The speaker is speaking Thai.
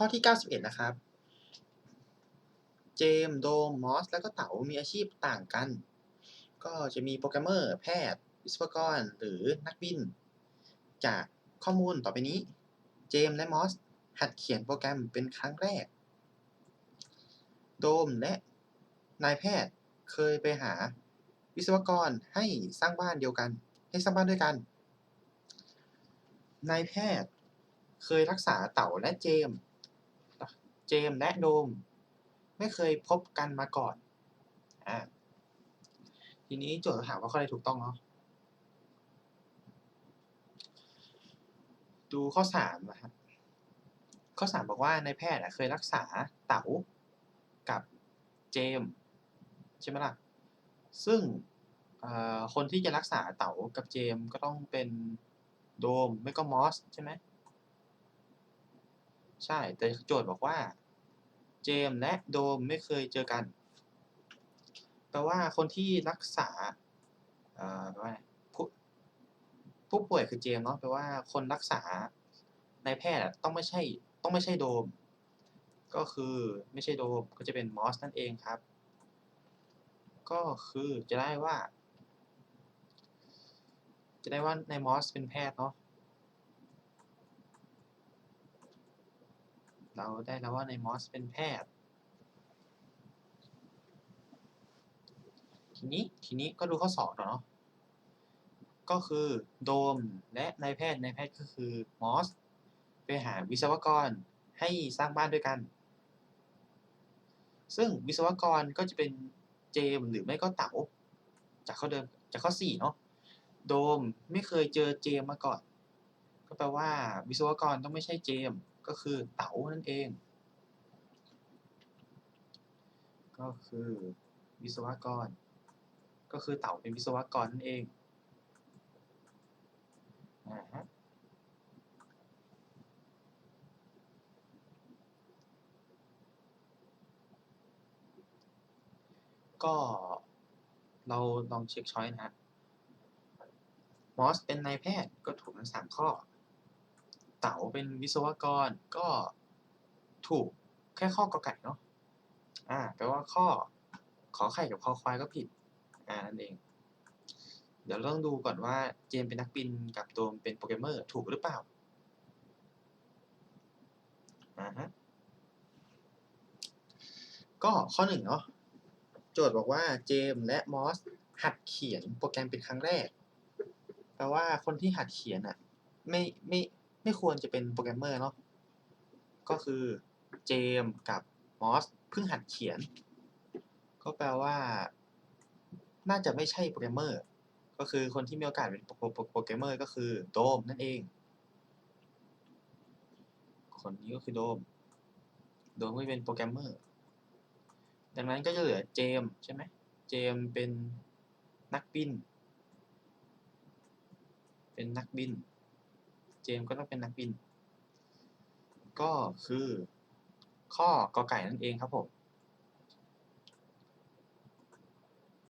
ข้อที่ 91 นะครับ เจมส์โดม มอส แล้วก็เต๋ามีอาชีพต่างกัน ก็จะมีโปรแกรมเมอร์ แพทย์ วิศวกร หรือนักบิน จากข้อมูลต่อไปนี้ เจมส์และมอส หัดเขียนโปรแกรมเป็นครั้งแรก โดมและนายแพทย์เคยไปหาวิศวกรให้สร้างบ้านเดียวกัน ให้สร้างบ้านด้วยกัน นายแพทย์เคยรักษาเต่าและเจมส์ เจมและโดม ไม่เคยพบกันมาก่อนอ่าทีนี้โจทย์ถามว่าข้อใดถูกต้องเนาะดูข้อสามนะครับข้อสามบอกว่านายแพทย์เคยรักษาเต๋ากับเจมใช่ไหมล่ะ ซึ่งคนที่จะรักษาเต๋ากับเจมก็ต้องเป็นโดมไม่ก็มอสใช่ไหม ใช่ แต่โจทย์บอกว่า เจมและโดมไม่เคยเจอกัน แปลว่าคนที่รักษาเอ่อแปลว่าผู้ผู้ป่วยคือเจมเนาะ แปลว่าคนรักษาในแพทย์ต้องไม่ใช่ต้องไม่ใช่โดม ก็คือไม่ใช่โดมก็จะเป็นมอสนั่นเองครับ ก็คือจะได้ว่า จะได้ว่าในมอสเป็นแพทย์เนาะ เราได้แล้วว่าในมอสเป็นแพทย์ ทีนี้ทีนี้ก็ดูข้อสอบเนาะก็คือโดมและนายแพทย์นายแพทย์ก็คือมอสไปหาวิศวกรให้สร้างบ้านด้วยกัน ซึ่งวิศวกรก็จะเป็นเจมหรือไม่ก็เต๋าจากข้อเดิมจากข้อสี่เนาะโดมไม่เคยเจอเจมมาก่อน ก็แปลว่าวิศวกรต้องไม่ใช่เจม ก็คือเต๋านั่นเอง ก็คือวิศวกร ก็คือเต๋าเป็นวิศวกรนั่นเองอ่าฮะก็เราลองเช็คช้อยนะฮะมอสเป็นนายแพทย์ก็ถูกทั้งสามข้อ เต๋าเป็นวิศวกรก็ถูกแค่ข้อกอไก่เนาะอ่าแปลว่าข้อขอไข่กับคอควายก็ผิดอ่านั่นเอง เดี๋ยวเราต้องดูก่อนว่าเจมเป็นนักบินกับโดมเป็นโปรแกรมเมอร์ถูกหรือเปล่าอ่าฮะก็ข้อหนึ่งเนาะโจทย์บอกว่าเจมและมอสหัดเขียนโปรแกรมเป็นครั้งแรกแปลว่าคนที่หัดเขียนอะไม่ไม่ ไม่ควรจะเป็นโปรแกรมเมอร์เนาะก็คือเจมกับมอสเพิ่งหัดเขียน ก็แปลว่า น่าจะไม่ใช่โปรแกรมเมอร์ก็คือคนที่มีโอกาสเป็นโปรแกรมเมอร์ก็คือโดมนั่นเอง คนนี้ก็คือโดม โดมก็เป็นโปรแกรมเมอร์ ดังนั้นก็จะเหลือเจมใช่ไหมเจมเป็นนักบิน เป็นนักบิน จมก็ต้องเป็นนักบิน ก็คือข้อกอไก่นั่นเองครับผม